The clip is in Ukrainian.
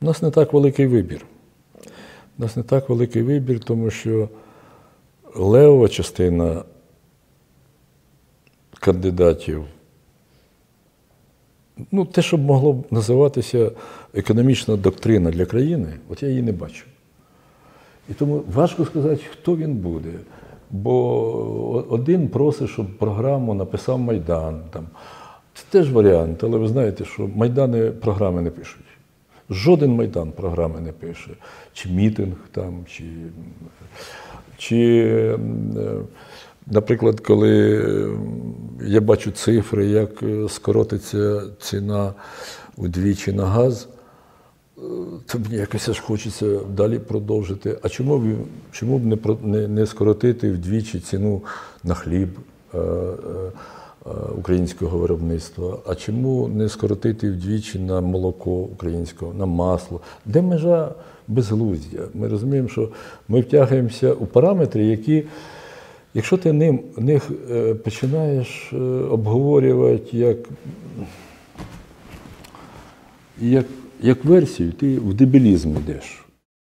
У нас не так великий вибір. У нас не так великий вибір, тому що левова частина кандидатів, ну, те, що б могло називатися економічна доктрина для країни, от я її не бачу. І тому важко сказати, хто він буде. Бо один просить, щоб програму написав Майдан. Там. Це теж варіант, але ви знаєте, що Майдани програми не пишуть. Жоден Майдан програми не пише. Чи мітинг там, чи, чи е, наприклад, коли е, я бачу цифри, як е, скоротиться ціна удвічі на газ, то мені якось аж хочеться далі продовжити. А чому б, чому б не, не, не скоротити вдвічі ціну на хліб е, е, е, українського виробництва? А чому не скоротити вдвічі на молоко українського, на масло? Де межа безглуздя? Ми розуміємо, що ми втягуємося у параметри, які. Якщо ти ним, них е, починаєш е, обговорювати як як, як версію, ти в дебілізм йдеш.